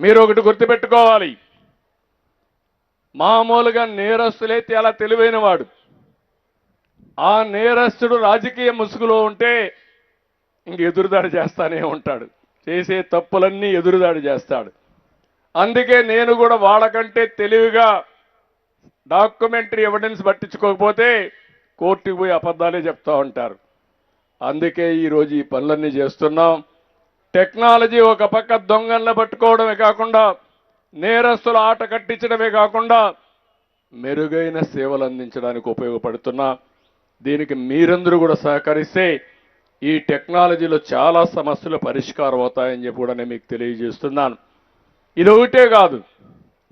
మీరు ఒకటి గుర్తుపెట్టుకోవాలి. మామూలుగా నేరస్తులైతే చాలా తెలివైన వాడు ఆ నేరస్తుడు రాజకీయ ముసుగులో ఉంటే ఇంక ఎదురుదాడి చేస్తానే ఉంటాడు. చేసే తప్పులన్నీ ఎదురుదాడి చేస్తాడు. అందుకే నేను కూడా వాళ్ళకంటే తెలివిగా డాక్యుమెంటరీ ఎవిడెన్స్ పట్టించుకోకపోతే కోర్టుకు పోయి అబద్ధాలే చెప్తా ఉంటారు. అందుకే ఈరోజు ఈ పనులన్నీ చేస్తున్నాం. టెక్నాలజీ ఒక పక్క దొంగలను పట్టుకోవడమే కాకుండా నేరస్తుల ఆట కట్టించడమే కాకుండా మెరుగైన సేవలు అందించడానికి ఉపయోగపడుతున్నా. దీనికి మీరందరూ కూడా సహకరిస్తే ఈ టెక్నాలజీలో చాలా సమస్యలు పరిష్కారం అవుతాయని చెప్పి కూడా నేను మీకు తెలియజేస్తున్నాను. ఇది ఒకటే కాదు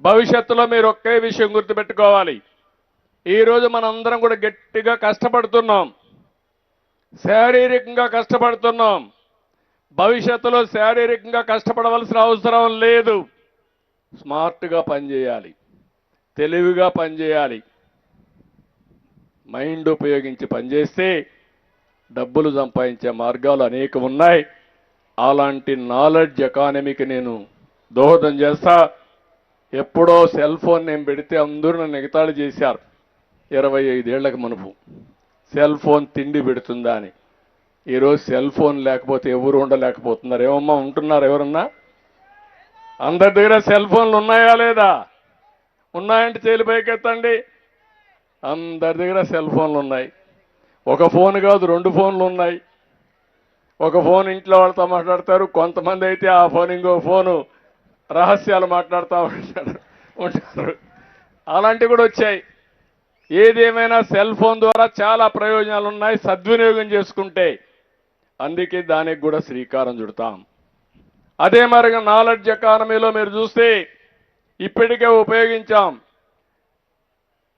భవిష్యత్తులో మీరు ఒకే విషయం గుర్తుపెట్టుకోవాలి. ఈరోజు మనందరం కూడా గట్టిగా కష్టపడుతున్నాం. శారీరకంగా కష్టపడుతున్నాం. భవిష్యత్తులో శారీరకంగా కష్టపడవలసిన అవసరం లేదు. స్మార్ట్గా పనిచేయాలి. తెలివిగా పనిచేయాలి. మైండ్ ఉపయోగించి పనిచేస్తే డబ్బులు సంపాదించే మార్గాలు అనేక ఉన్నాయి. అలాంటి నాలెడ్జ్ ఎకానమీకి నేను దోహదం చేస్తా. ఎప్పుడో సెల్ ఫోన్ నేను పెడితే అందరూ నన్ను ఎగతాళి చేశారు. ఇరవై ఐదేళ్ళకు మునుపు. సెల్ ఫోన్ తిండి పెడుతుందా అని. ఈరోజు సెల్ ఫోన్ లేకపోతే ఎవరు ఉండలేకపోతున్నారు? ఏమమ్మా ఉంటున్నారు ఎవరన్నా? అందరి దగ్గర సెల్ ఫోన్లు ఉన్నాయా లేదా? ఉన్నాయంటే చేలు పైకెత్తండి. అందరి దగ్గర సెల్ ఫోన్లు ఉన్నాయి. ఒక ఫోన్ కాదు రెండు ఫోన్లు ఉన్నాయి. ఒక ఫోన్ ఇంట్లో వాళ్ళతో మాట్లాడతారు. కొంతమంది అయితే ఆ ఫోన్ ఇంకో ఫోను రహస్యాలు మాట్లాడుతూ ఉంటారు. ఉంటారు. అలాంటివి కూడా వచ్చాయి. ఏదేమైనా సెల్ ఫోన్ ద్వారా చాలా ప్రయోజనాలు ఉన్నాయి. సద్వినియోగం చేసుకుంటే అందుకే దానికి కూడా శ్రీకారం చుడతాం. అదే మరిగా నాలెడ్జ్ ఎకానమీలో మీరు చూస్తే ఇప్పటికే ఉపయోగించాం.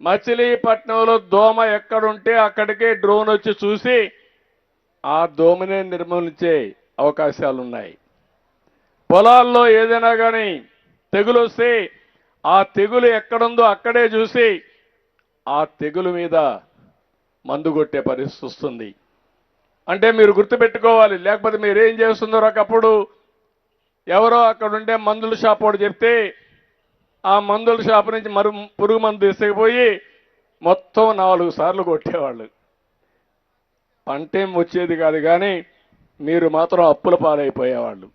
మచిలీపట్నంలో దోమ ఎక్కడుంటే అక్కడికే డ్రోన్ వచ్చి చూసి ఆ దోమనే నిర్మూలించే అవకాశాలు ఉన్నాయి పొలాల్లో ఏదైనా కానీ తెగులు వస్తే ఆ తెగులు ఎక్కడుందో అక్కడే చూసి ఆ తెగులు మీద మందు కొట్టే పరిస్థితి వస్తుంది. అంటే మీరు గుర్తుపెట్టుకోవాలి. లేకపోతే మీరు ఏం చేస్తున్నారో ఒకప్పుడు ఎవరో అక్కడ ఉండే మందుల షాప్ వాడు చెప్తే ఆ మందుల షాప్ నుంచి మరు పురుగు మందు తీసుకుపోయి మొత్తం నాలుగు సార్లు కొట్టేవాళ్ళు. పంటేం వచ్చేది కాదు కానీ మీరు మాత్రం అప్పుల పాలైపోయేవాళ్ళు.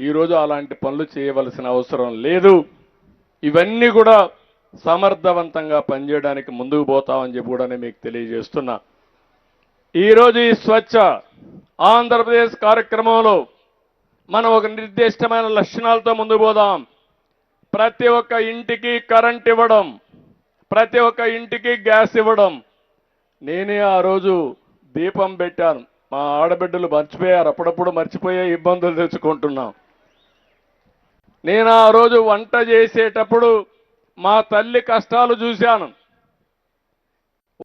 ఈరోజు అలాంటి పనులు చేయవలసిన అవసరం లేదు. ఇవన్నీ కూడా సమర్థవంతంగా పనిచేయడానికి ముందుకు పోతామని చెప్పి కూడా మీకు తెలియజేస్తున్నా. ఈరోజు ఈ స్వచ్ఛ ఆంధ్రప్రదేశ్ కార్యక్రమంలో మనం ఒక నిర్దిష్టమైన లక్షణాలతో ముందుకు పోదాం. ప్రతి ఒక్క ఇంటికి కరెంట్ ఇవ్వడం ప్రతి ఒక్క ఇంటికి గ్యాస్ ఇవ్వడం. నేనే ఆ రోజు దీపం పెట్టాను. మా ఆడబిడ్డలు మర్చిపోయారు. అప్పుడప్పుడు మర్చిపోయే ఇబ్బందులు తెచ్చుకుంటున్నాం. నేను ఆ రోజు వంట చేసేటప్పుడు మా తల్లి కష్టాలు చూశాను.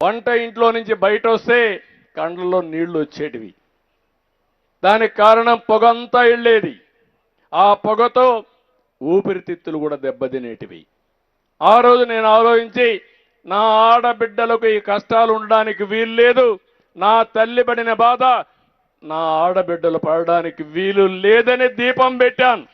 వంట ఇంట్లో నుంచి బయట వస్తే కండ్లలో నీళ్ళు వచ్చేటివి. దానికి కారణం పొగంతా వెళ్ళేది. ఆ పొగతో ఊపిరితిత్తులు కూడా దెబ్బతినేటివి. ఆ రోజు నేను ఆలోచించి నా ఆడబిడ్డలకు ఈ కష్టాలు ఉండడానికి వీలు లేదు నా తల్లి పడిన బాధ నా ఆడబిడ్డలు పడడానికి వీలు లేదని దీపం పెట్టాను.